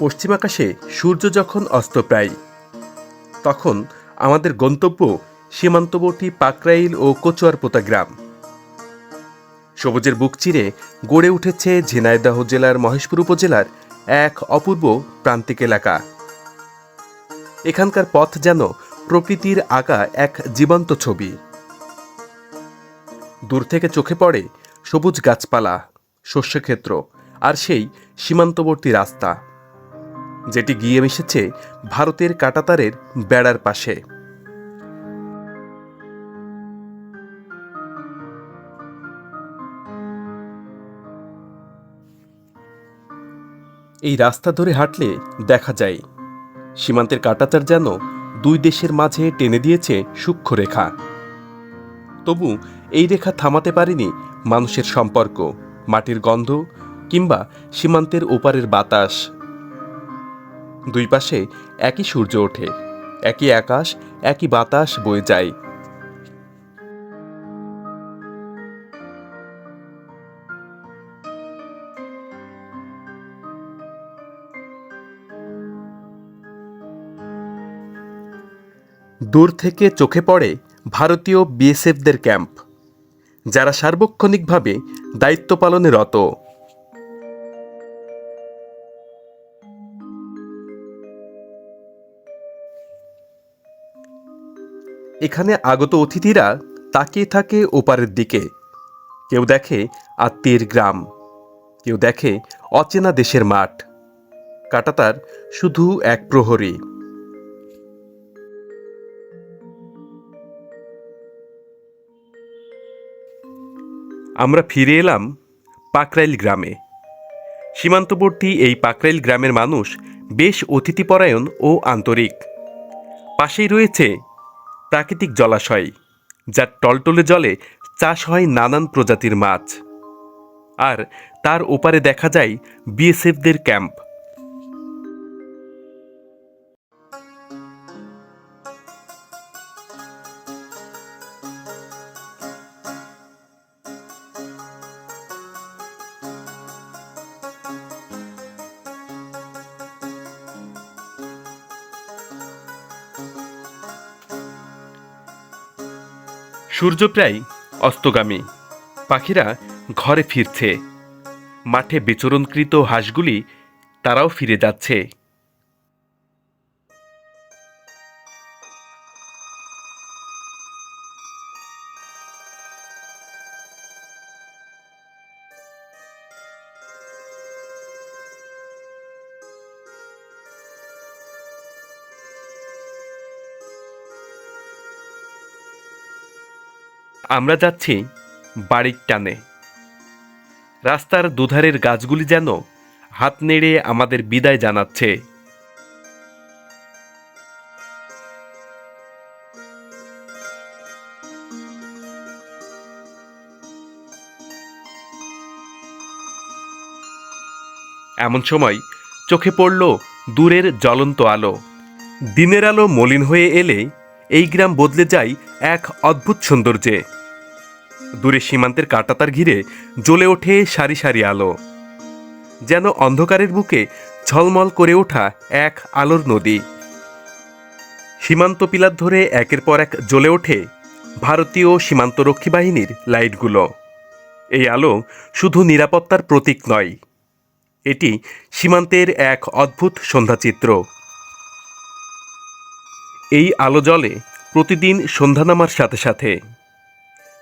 পশ্চিম আকাশে সূর্য যখন অস্ত প্রায়, তখন আমাদের গন্তব্য সীমান্তবর্তী পাকরাইল ও কচুয়ারপোতা গ্রাম। সবুজের বুক চিরে গড়ে উঠেছে ঝিনাইদহ জেলার মহেশপুর উপজেলার এক অপূর্ব প্রান্তিক এলাকা। এখানকার পথ যেন প্রকৃতির আঁকা এক জীবন্ত ছবি। দূর থেকে চোখে পড়ে সবুজ গাছপালা, শস্যক্ষেত্র আর সেই সীমান্তবর্তী রাস্তা। যেটি গিয়ে মিশেছে ভারতের কাটাতারের বেড়ার পাশে। এই রাস্তা ধরে হাঁটলে দেখা যায়, সীমান্তের কাটাতার যেন দুই দেশের মাঝে টেনে দিয়েছে সূক্ষ্ম রেখা। তবু এই রেখা থামাতে পারেনি মানুষের সম্পর্ক, মাটির গন্ধ কিংবা সীমান্তের ওপারের বাতাস। দুই পাশে একই সূর্য ওঠে, একই আকাশ, একই বাতাস বয়ে যায়। দূর থেকে চোখে পড়ে ভারতীয় বিএসএফদের ক্যাম্প, যারা সার্বক্ষণিকভাবে দায়িত্ব পালনে রত এখানে আগত অতিথিরা তাকিয়ে থাকে ওপারের দিকে। কেউ দেখে আত্মীয়ের গ্রাম, কেউ দেখে অচেনা দেশের মাঠ। কাটাতার শুধু এক প্রহরী। আমরা ফিরে এলাম পাকরাইল গ্রামে। সীমান্তবর্তী এই পাকরাইল গ্রামের মানুষ বেশ অতিথিপরায়ণ ও আন্তরিক। পাশেই রয়েছে প্রাকৃতিক জলাশয়, যার টলটলে জলে চাষ হয় নানান প্রজাতির মাছ। আর তার ওপারে দেখা যায় বিএসএফদের ক্যাম্প। সূর্য প্রায় অস্তগামী। পাখিরা ঘরে ফিরছে। মাঠে বিচরণকৃত হাঁসগুলি তারাও ফিরে যাচ্ছে। আমরা যাচ্ছি বাড়ির টানে। রাস্তার দুধারের গাছগুলি যেন হাত নেড়ে আমাদের বিদায় জানাচ্ছে। এমন সময় চোখে পড়ল দূরের জ্বলন্ত আলো। দিনের আলো মলিন হয়ে এলে এই গ্রাম বদলে যায় এক অদ্ভুত সৌন্দর্যে। দূরে সীমান্তের কাটাতার ঘিরে জ্বলে ওঠে সারি সারি আলো। যেন অন্ধকারের বুকে ঝলমল করে ওঠা এক আলোর নদী। সীমান্ত পিলার ধরে একের পর এক জ্বলে ওঠে ভারতীয় সীমান্তরক্ষী বাহিনীর লাইটগুলো। এই আলো শুধু নিরাপত্তার প্রতীক নয়। এটি সীমান্তের এক অদ্ভুত সন্ধ্যাচিত্র এই আলো জ্বলে প্রতিদিন সন্ধ্যা নামার সাথে সাথে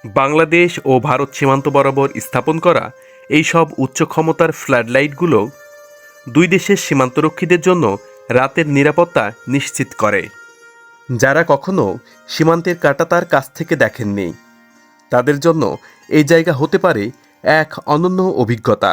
বাংলাদেশ ও ভারত সীমান্ত বরাবর স্থাপন করা এই সব উচ্চ ক্ষমতার ফ্ল্যাড লাইটগুলো দুই দেশের সীমান্তরক্ষীদের জন্য রাতের নিরাপত্তা নিশ্চিত করে। যারা কখনো সীমান্তের কাটাতার কাছ থেকে দেখেননি, তাদের জন্য এই জায়গা হতে পারে এক অনন্য অভিজ্ঞতা।